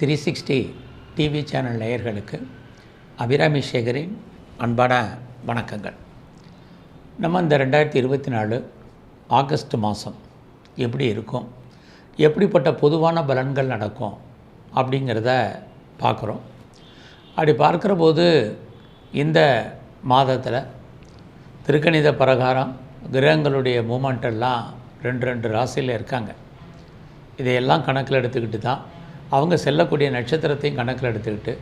Three sixty TV channel நேயர்களுக்கு அபிராமி சேகரின் அன்பான வணக்கங்கள். நம்ம இந்த ரெண்டாயிரத்தி இருபத்தி நாலு ஆகஸ்ட் மாதம் எப்படி இருக்கும்? எப்படிப்பட்ட பொதுவான பலன்கள் நடக்கும்? அப்படிங்கிறத பார்க்குறோம். அப்படி பார்க்குற போது இந்த மாதத்தில் திருக்கணித பிரகாரம் கிரகங்களுடைய மூமெண்ட் எல்லாம் ரெண்டு ரெண்டு ராசியில் இருக்காங்க. இதையெல்லாம் கணக்கில் எடுத்துக்கிட்டு தான் அவங்க செல்லக்கூடிய நட்சத்திரத்தையும் கணக்கில் எடுத்துக்கிட்டு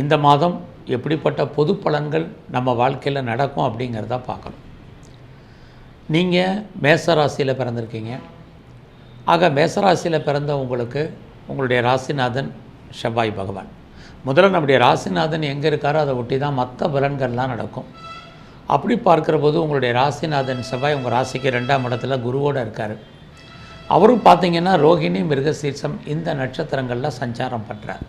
இந்த மாதம் எப்படிப்பட்ட பொது பலன்கள் நம்ம வாழ்க்கையில் நடக்கும் அப்படிங்கிறத பார்க்கணும். நீங்கள் மேச ராசியில் பிறந்திருக்கீங்க. ஆக மேசராசியில் பிறந்த உங்களுக்கு உங்களுடைய ராசிநாதன் செவ்வாய் பகவான். முதல்ல நம்முடைய ராசிநாதன் எங்கே இருக்காரோ அதை ஒட்டி தான் மற்ற பலன்கள்லாம் நடக்கும். அப்படி பார்க்குற போது உங்களுடைய ராசிநாதன் செவ்வாய் உங்கள் ராசிக்கு ரெண்டாம் இடத்துல குருவோடு இருக்கார். அவரும் பார்த்தீங்கன்னா ரோகிணி மிருகசீர்ஷம் இந்த நட்சத்திரங்களில் சஞ்சாரம் பண்ணுறார்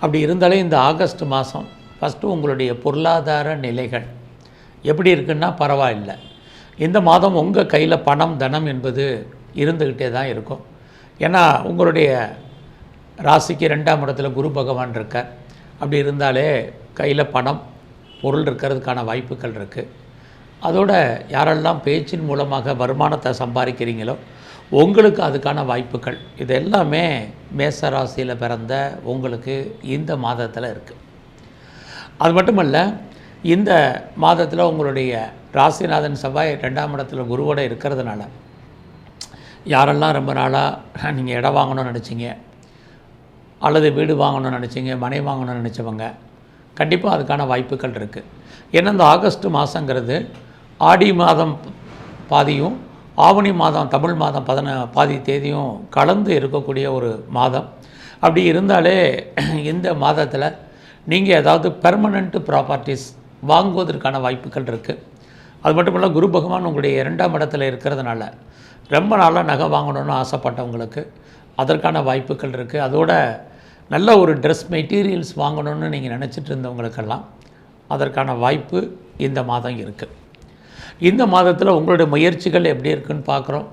அப்படி இருந்தாலே இந்த ஆகஸ்ட் மாதம் ஃபஸ்ட்டு உங்களுடைய பொருளாதார நிலைகள் எப்படி இருக்குன்னா பரவாயில்லை. இந்த மாதம் உங்கள் கையில் பணம் தனம் என்பது இருந்துக்கிட்டே தான் இருக்கும். ஏன்னா உங்களுடைய ராசிக்கு ரெண்டாம் இடத்துல குரு பகவான் இருக்கார். அப்படி இருந்தாலே கையில் பணம் பொருள் இருக்கிறதுக்கான வாய்ப்புகள் இருக்குது அதோட யாரெல்லாம் பேச்சின் மூலமாக வருமானத்தை சம்பாதிக்கிறீங்களோ உங்களுக்கு அதுக்கான வாய்ப்புகள். இது எல்லாமே மேச ராசியில் பிறந்த உங்களுக்கு இந்த மாதத்தில் இருக்குது அது மட்டுமல்ல இந்த மாதத்தில் உங்களுடைய ராசிநாதன் செவ்வாய் ரெண்டாம் இடத்துல குருவோடு இருக்கிறதுனால யாரெல்லாம் ரொம்ப நாளாக நீங்கள் இடம் வாங்கணும்னு நினச்சிங்க அல்லது வீடு வாங்கணும்னு நினச்சிங்க மனை வாங்கணும்னு நினச்சவங்க கண்டிப்பாக அதுக்கான வாய்ப்புகள் இருக்குது ஏன்னா இந்த ஆகஸ்ட் மாதங்கிறது ஆடி மாதம் பாதியும் ஆவணி மாதம் தமிழ் மாதம் பதின பாதி தேதியும் கலந்து இருக்கக்கூடிய ஒரு மாதம். அப்படி இருந்தாலே இந்த மாதத்தில் நீங்கள் ஏதாவது பெர்மனண்ட் ப்ராப்பர்ட்டிஸ் வாங்குவதற்கான வாய்ப்புகள் இருக்குது அது மட்டும் இல்லை குரு பகவான் உங்களுடைய இரண்டாம் இடத்துல இருக்கிறதுனால ரொம்ப நாளாக நகை வாங்கணும்னு ஆசைப்பட்டவங்களுக்கு அதற்கான வாய்ப்புகள் இருக்குது அதோட நல்ல ஒரு ட்ரெஸ் மெட்டீரியல்ஸ் வாங்கணும்னு நீங்கள் நினச்சிட்டு இருந்தவங்களுக்கெல்லாம் அதற்கான வாய்ப்பு இந்த மாதம் இருக்குது இந்த மாதத்தில் உங்களுடைய முயற்சிகள் எப்படி இருக்குன்னு பார்க்குறோம்.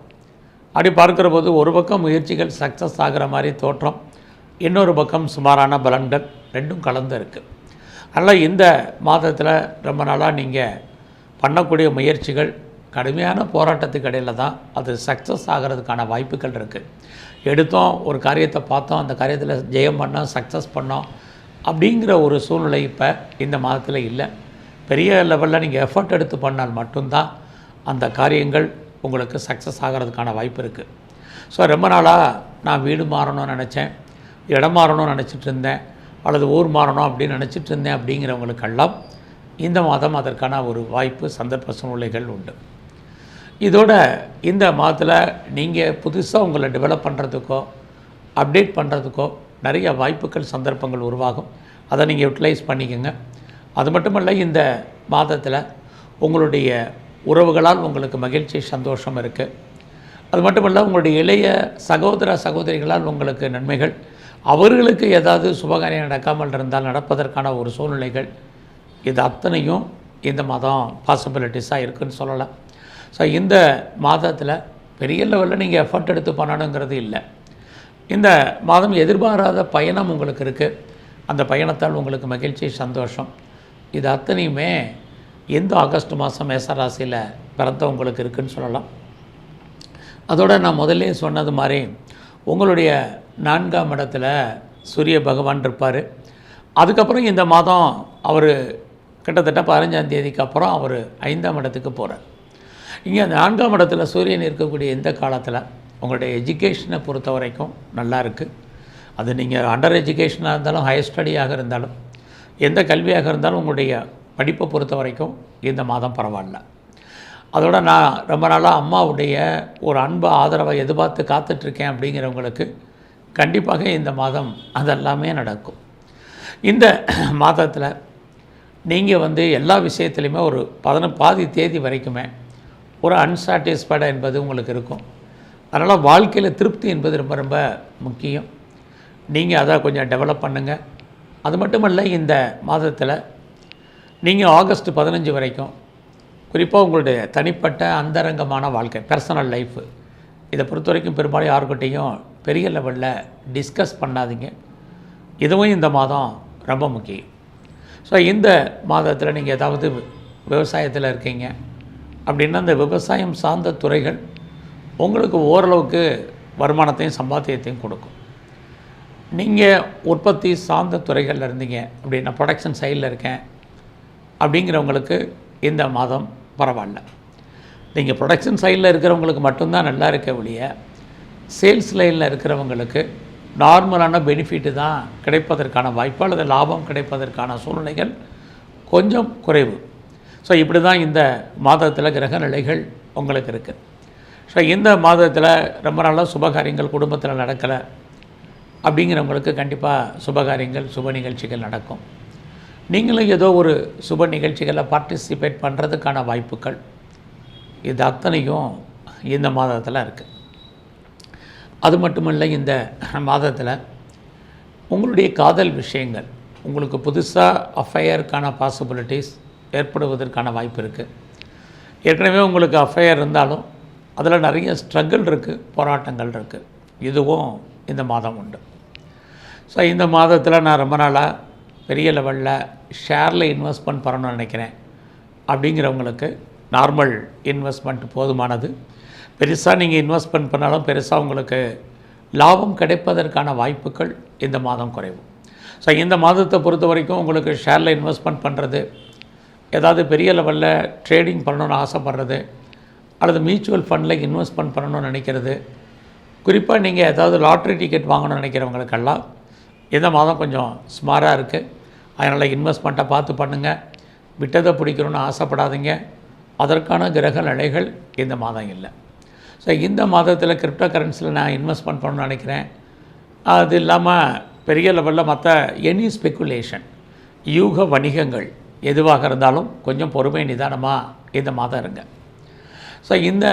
அப்படி பார்க்குற போது ஒரு பக்கம் முயற்சிகள் சக்ஸஸ் ஆகிற மாதிரி தோற்றம் இன்னொரு பக்கம் சுமாரான பலன்கள் ரெண்டும் கலந்து இருக்குது அதனால் இந்த மாதத்தில் ரொம்ப நாளாக நீங்கள் பண்ணக்கூடிய முயற்சிகள் கடுமையான போராட்டத்துக்கு இடையில் தான் அது சக்ஸஸ் ஆகிறதுக்கான வாய்ப்புகள் இருக்குது எடுத்தோம் ஒரு காரியத்தை பார்த்தோம் அந்த காரியத்தில் ஜெயம் பண்ணோம் சக்ஸஸ் பண்ணோம் அப்படிங்கிற ஒரு சூழ்நிலை இப்போ இந்த மாதத்தில் இல்லை. பெரிய லெவலில் நீங்கள் எஃபர்ட் எடுத்து பண்ணால் மட்டும்தான் அந்த காரியங்கள் உங்களுக்கு சக்ஸஸ் ஆகிறதுக்கான வாய்ப்பு இருக்குது ஸோ ரொம்ப நாளாக நான் வீடு மாறணும்னு நினச்சேன் இடம் மாறணும்னு நினச்சிட்டு இருந்தேன் அல்லது ஊர் மாறணும் அப்படின்னு நினச்சிட்டு இருந்தேன் அப்படிங்கிறவங்களுக்கெல்லாம் இந்த மாதம் அதற்கான ஒரு வாய்ப்பு சந்தர்ப்ப சூழ்நிலைகள் உண்டு. இதோட இந்த மாதத்தில் நீங்கள் புதுசாக உங்களை டெவலப் பண்ணுறதுக்கோ அப்டேட் பண்ணுறதுக்கோ நிறைய வாய்ப்புகள் சந்தர்ப்பங்கள் உருவாகும். அதை நீங்கள் யூட்டிலைஸ் பண்ணிக்கோங்க. அது மட்டுமல்ல இந்த மாதத்தில் உங்களுடைய உறவுகளால் உங்களுக்கு மகிழ்ச்சி சந்தோஷம் இருக்குது அது மட்டுமல்ல உங்களுடைய இளைய சகோதர சகோதரிகளால் உங்களுக்கு நன்மைகள். அவர்களுக்கு ஏதாவது சுபகாரியம் நடக்காமல் இருந்தால் நடப்பதற்கான ஒரு சூழ்நிலைகள். இது அத்தனையும் இந்த மாதம் பாசிபிலிட்டிஸாக இருக்குதுன்னு சொல்லலாம். ஸோ இந்த மாதத்தில் பெரிய லெவலில் நீங்கள் எஃபர்ட் எடுத்து பண்ணணுங்கிறது இல்லை. இந்த மாதம் எதிர்பாராத பயணம் உங்களுக்கு இருக்குது அந்த பயணத்தால் உங்களுக்கு மகிழ்ச்சி சந்தோஷம். இது அத்தனையுமே எந்த ஆகஸ்ட் மாதம் மேசராசியில் பிறந்தவங்களுக்கு இருக்குதுன்னு சொல்லலாம். அதோடு நான் முதல்ல சொன்னது மாதிரி உங்களுடைய நான்காம் இடத்துல சூரிய பகவான் இருப்பார். அதுக்கப்புறம் இந்த மாதம் அவர் கிட்டத்தட்ட பதினஞ்சாம் தேதிக்கு அப்புறம் அவர் ஐந்தாம் இடத்துக்கு போகிறார் இங்கே நான்காம் இடத்துல சூரியன் இருக்கக்கூடிய இந்த காலத்தில் உங்களுடைய எஜுகேஷனை பொறுத்த வரைக்கும் நல்லா இருக்குது அது நீங்கள் அண்டர் எஜுகேஷனாக இருந்தாலும் ஹையர் ஸ்டடியாக இருந்தாலும் எந்த கல்வியாக இருந்தாலும் உங்களுடைய படிப்பை பொறுத்த வரைக்கும் இந்த மாதம் பரவாயில்ல. அதோட நான் ரொம்ப நாளாக அம்மாவுடைய ஒரு அன்பு ஆதரவை எதிர்பார்த்து காத்துட்ருக்கேன் அப்படிங்கிறவங்களுக்கு கண்டிப்பாக இந்த மாதம் அதெல்லாமே நடக்கும். இந்த மாதத்தில் நீங்கள் வந்து எல்லா விஷயத்துலையுமே ஒரு பதின பாதி தேதி வரைக்குமே ஒரு அன்சாட்டிஸ்ஃபைடாக என்பது உங்களுக்கு இருக்கும். அதனால் வாழ்க்கையில் திருப்தி என்பது ரொம்ப ரொம்ப முக்கியம். நீங்கள் அதை கொஞ்சம் டெவலப் பண்ணுங்கள் அது மட்டுமல்ல இந்த மாதத்தில் நீங்கள் ஆகஸ்ட் பதினஞ்சு வரைக்கும் குறிப்பாக உங்களுடைய தனிப்பட்ட அந்தரங்கமான வாழ்க்கை பர்சனல் லைஃபு இதை பொறுத்த வரைக்கும் பெரும்பாலும் யாருக்கிட்டேயும் பெரிய லெவலில் டிஸ்கஸ் பண்ணாதீங்க. இதுவும் இந்த மாதம் ரொம்ப முக்கியம். ஸோ இந்த மாதத்தில் நீங்கள் ஏதாவது விவசாயத்தில் இருக்கீங்க அப்படின்னா அந்த விவசாயம் சார்ந்த துறைகள் உங்களுக்கு ஓரளவுக்கு வருமானத்தையும் சம்பாத்தியத்தையும் கொடுக்கும். நீங்கள் உற்பத்தி சார்ந்த துறைகளில் இருந்தீங்க அப்படி நான் ப்ரொடக்ஷன் சைடில் இருக்கேன் அப்படிங்கிறவங்களுக்கு இந்த மாதம் பரவாயில்ல. நீங்கள் ப்ரொடக்ஷன் சைடில் இருக்கிறவங்களுக்கு மட்டும்தான் நல்லா இருக்க ஒழிய சேல்ஸ் லைனில் இருக்கிறவங்களுக்கு நார்மலான பெனிஃபிட்டு தான் கிடைப்பதற்கான வாய்ப்பு அல்லது லாபம் கிடைப்பதற்கான சூழ்நிலைகள் கொஞ்சம் குறைவு. ஸோ இப்படி தான் இந்த மாதத்தில் கிரக நிலைகள் உங்களுக்கு இருக்குது ஸோ இந்த மாதத்தில் ரொம்ப நாளாக சுபகாரியங்கள் குடும்பத்தில் நடக்கலை அப்படிங்கிறவங்களுக்கு கண்டிப்பாக சுபகாரியங்கள் சுப நிகழ்ச்சிகள் நடக்கும். நீங்களும் ஏதோ ஒரு சுப நிகழ்ச்சிகளில் பார்ட்டிசிபேட் பண்ணுறதுக்கான வாய்ப்புகள் இது அத்தனையும் இந்த மாதத்தில் இருக்குது அது மட்டுமில்லை இந்த மாதத்தில் உங்களுடைய காதல் விஷயங்கள் உங்களுக்கு புதுசாக அஃபையருக்கான பாசிபிலிட்டிஸ் ஏற்படுவதற்கான வாய்ப்பு இருக்குது ஏற்கனவே உங்களுக்கு அஃபையர் இருந்தாலும் அதில் நிறைய ஸ்ட்ரகிள் இருக்குது போராட்டங்கள் இருக்குது இதுவும் இந்த மாதம் உண்டு. ஸோ இந்த மாதத்தில் நான் ரொம்ப நாளாக பெரிய லெவலில் ஷேரில் இன்வெஸ்ட்மெண்ட் பண்ணணும்னு நினைக்கிறேன். அப்படிங்கிறவங்களுக்கு நார்மல் இன்வெஸ்ட்மெண்ட் போதுமானது. பெருசாக நீங்கள் இன்வெஸ்ட்மெண்ட் பண்ணாலும் பெருசாக உங்களுக்கு லாபம் கிடைப்பதற்கான வாய்ப்புகள் இந்த மாதம் குறைவு. ஸோ இந்த மாதத்தை பொறுத்த வரைக்கும் உங்களுக்கு ஷேரில் இன்வெஸ்ட்மெண்ட் பண்ணுறது ஏதாவது பெரிய லெவலில் ட்ரேடிங் பண்ணணும்னு ஆசைப்படுறது அல்லது மியூச்சுவல் ஃபண்டில் இன்வெஸ்ட்மெண்ட் பண்ணணும்னு நினைக்கிறது குறிப்பாக நீங்கள் ஏதாவது லாட்ரி டிக்கெட் வாங்கணும்னு நினைக்கிறவங்களுக்கெல்லாம் இந்த மாதம் கொஞ்சம் ஸ்மாராக இருக்குது அதனால் இன்வெஸ்ட்மெண்ட்டை பார்த்து பண்ணுங்கள் விட்டதை பிடிக்கணும்னு ஆசைப்படாதீங்க. அதற்கான கிரக நிலைகள் இந்த மாதம் இல்லை. ஸோ இந்த மாதத்தில் கிரிப்டோ கரன்சியில் நான் இன்வெஸ்ட்மெண்ட் பண்ணணும்னு நினைக்கிறேன். அது இல்லாமல் பெரிய லெவலில் மற்ற எனி ஸ்பெக்குலேஷன் யூக வணிகங்கள் எதுவாக இருந்தாலும் கொஞ்சம் பொறுமை நிதானமாக இந்த மாதம் இருங்க. ஸோ இந்த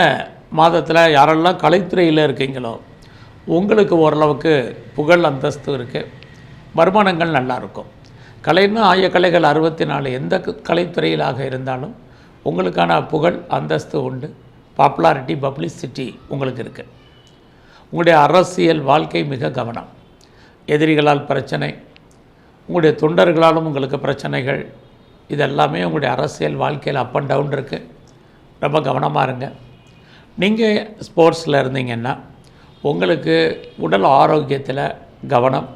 மாதத்தில் யாரெல்லாம் கலைத்துறையில் இருக்கீங்களோ உங்களுக்கு ஓரளவுக்கு புகழ் அந்தஸ்து இருக்குது வருமானங்கள் நல்லா இருக்கும். கலைன்னா ஆய கலைகள் அறுபத்தி நாலு எந்த கலைத்துறையிலாக இருந்தாலும் உங்களுக்கான புகழ் அந்தஸ்து உண்டு. பாப்புலாரிட்டி பப்ளிசிட்டி உங்களுக்கு இருக்குது உங்களுடைய அரசியல் வாழ்க்கை மிக கவனம். எதிரிகளால் பிரச்சனை உங்களுடைய தொண்டர்களாலும் உங்களுக்கு பிரச்சனைகள் இதெல்லாமே உங்களுடைய அரசியல் வாழ்க்கையில் அப் அண்ட் டவுன் இருக்குது ரொம்ப கவனமாக இருங்க. நீங்கள் ஸ்போர்ட்ஸில் இருந்தீங்கன்னா உங்களுக்கு உடல் ஆரோக்கியத்தில் கவனம்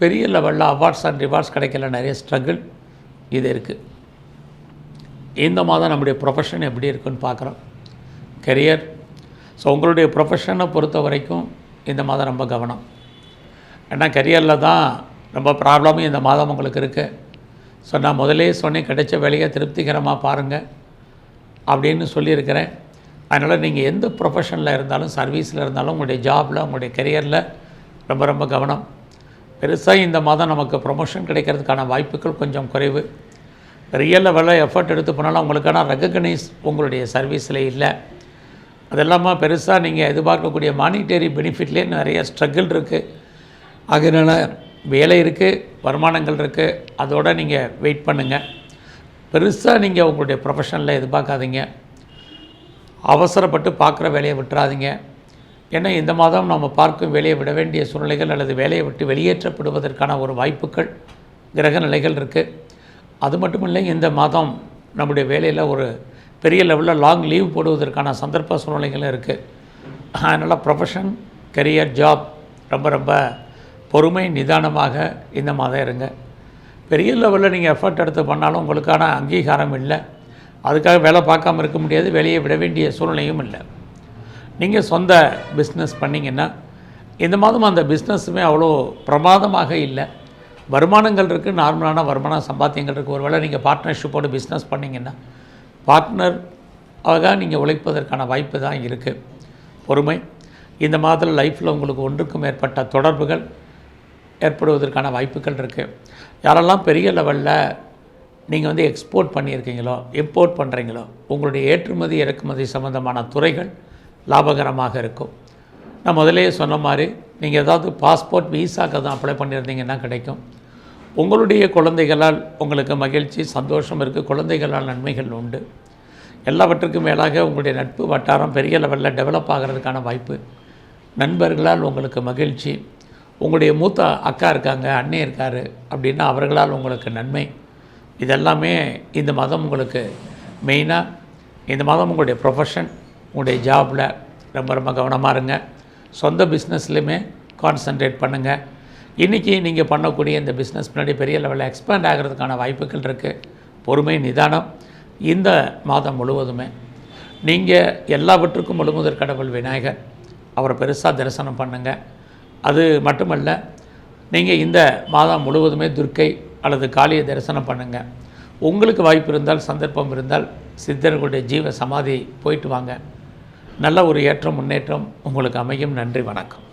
பெரிய லெவலில் அவார்ட்ஸ் அண்ட் ரிவார்ட்ஸ் கிடைக்கல நிறைய ஸ்ட்ரகிள் இது இருக்குது இந்த மாதம் நம்முடைய ப்ரொஃபஷன் எப்படி இருக்குன்னு பார்க்குறோம். கெரியர் ஸோ உங்களுடைய ப்ரொஃபஷனை பொறுத்த வரைக்கும் இந்த மாதம் ரொம்ப கவனம். ஏன்னா கெரியரில் தான் ரொம்ப ப்ராப்ளமும் இந்த மாதம் உங்களுக்கு இருக்குது ஸோ நான் முதலே சொன்னேன் கிடைச்ச வேலையை திருப்திகரமாக பாருங்கள் அப்படின்னு சொல்லியிருக்கிறேன். அதனால் நீங்கள் எந்த ப்ரொஃபஷனில் இருந்தாலும் சர்வீஸில் இருந்தாலும் உங்களுடைய ஜாபில் உங்களுடைய கெரியரில் ரொம்ப ரொம்ப கவனம். பெருசாக இந்த மாதம் நமக்கு ப்ரொமோஷன் கிடைக்கிறதுக்கான வாய்ப்புகள் கொஞ்சம் குறைவு. ரியல் லெவலில் எஃபர்ட் எடுத்து போனாலும் உங்களுக்கான ரெக்கக்னைஸ் உங்களுடைய சர்வீஸில் இல்லை. அது இல்லாமல் பெருசாக நீங்கள் எதிர்பார்க்கக்கூடிய மானிட்டரி பெனிஃபிட்லேயே நிறைய ஸ்ட்ரகிள் இருக்குது அதனால் வேலை இருக்குது வருமானங்கள் இருக்குது அதோடு நீங்கள் வெயிட் பண்ணுங்கள் பெருசாக நீங்கள் உங்களுடைய ப்ரொஃபஷனில் எதிர்பார்க்காதீங்க. அவசரப்பட்டு பார்க்குற வேலையை விட்டுறாதீங்க. ஏன்னா இந்த மாதம் நம்ம பார்க்கும் வேலையை விட வேண்டிய சூழ்நிலைகள் அல்லது வேலையை விட்டு வெளியேற்றப்படுவதற்கான ஒரு வாய்ப்புகள் கிரக நிலைகள் இருக்குது அது மட்டும் இல்லை இந்த மாதம் நம்முடைய வேலையில் ஒரு பெரிய லெவலில் லாங் லீவ் போடுவதற்கான சந்தர்ப்ப சூழ்நிலைகளும் இருக்குது அதனால் ப்ரொஃபஷன் கெரியர் ஜாப் ரொம்ப ரொம்ப பொறுமை நிதானமாக இந்த மாதம் இருங்க. பெரிய லெவலில் நீங்கள் எஃபர்ட் எடுத்து பண்ணாலும் உங்களுக்கான அங்கீகாரம் இல்லை. அதுக்காக வேலை பார்க்காம இருக்க முடியாது வேலையை விட வேண்டிய சூழ்நிலையும் இல்லை. நீங்கள் சொந்த பிஸ்னஸ் பண்ணிங்கன்னா இந்த மாதம் அந்த பிஸ்னஸுமே அவ்வளோ பிரமாதமாக இல்லை. வருமானங்கள் இருக்குது நார்மலான வருமான சம்பாத்தியங்கள் இருக்குது ஒரு வேளை நீங்கள் பார்ட்னர்ஷிப்போடு பிஸ்னஸ் பண்ணிங்கன்னா பார்ட்னர் ஆக நீங்கள் உழைப்பதற்கான வாய்ப்பு தான் இருக்குது பொறுமை. இந்த மாதத்தில் லைஃப்பில் உங்களுக்கு ஒன்றுக்கும் மேற்பட்ட தொடர்புகள் ஏற்படுவதற்கான வாய்ப்புகள் இருக்குது யாரெல்லாம் பெரிய லெவலில் நீங்கள் வந்து எக்ஸ்போர்ட் பண்ணியிருக்கீங்களோ இம்போர்ட் பண்ணுறீங்களோ உங்களுடைய ஏற்றுமதி இறக்குமதி சம்மந்தமான துறைகள் லாபகரமாக இருக்கும். நான் முதலே சொன்ன மாதிரி நீங்கள் ஏதாவது பாஸ்போர்ட் விசாக்கு தான் அப்ளை பண்ணியிருந்தீங்கன்னா கிடைக்கும். உங்களுடைய குழந்தைகளால் உங்களுக்கு மகிழ்ச்சி சந்தோஷம் இருக்குது குழந்தைகளால் நன்மைகள் உண்டு. எல்லாவற்றுக்கும் மேலாக உங்களுடைய நட்பு வட்டாரம் பெரிய லெவலில் டெவலப் ஆகிறதுக்கான வாய்ப்பு. நண்பர்களால் உங்களுக்கு மகிழ்ச்சி. உங்களுடைய மூத்த அக்கா இருக்காங்க அண்ணன் இருக்கார் அப்படின்னா அவர்களால் உங்களுக்கு நன்மை. இதெல்லாமே இந்த மதம் உங்களுக்கு மெயினாக இந்த மதம் உங்களுடைய ப்ரொஃபஷன் உங்களுடைய ஜாபில் ரொம்ப ரொம்ப கவனமாக இருங்க. சொந்த பிஸ்னஸ்லையுமே கான்சன்ட்ரேட் பண்ணுங்கள் இன்றைக்கி நீங்கள் பண்ணக்கூடிய இந்த பிஸ்னஸ் பின்னாடி பெரிய லெவலில் எக்ஸ்பேண்ட் ஆகிறதுக்கான வாய்ப்புகள் இருக்குது பொறுமை நிதானம் இந்த மாதம் முழுவதுமே. நீங்கள் எல்லாவற்றுக்கும் முழுமுதற் கடவுள் விநாயகர். அவரை பெருசாக தரிசனம் பண்ணுங்கள் அது மட்டுமல்ல நீங்கள் இந்த மாதம் முழுவதுமே துர்க்கை அல்லது காளியை தரிசனம் பண்ணுங்கள் உங்களுக்கு வாய்ப்பு இருந்தால் சந்தர்ப்பம் இருந்தால் சித்தர்களுடைய ஜீவ சமாதி போயிட்டு வாங்க. நல்ல ஒரு ஏற்றம் முன்னேற்றம். உங்களுக்கு அமையும். நன்றி வணக்கம்.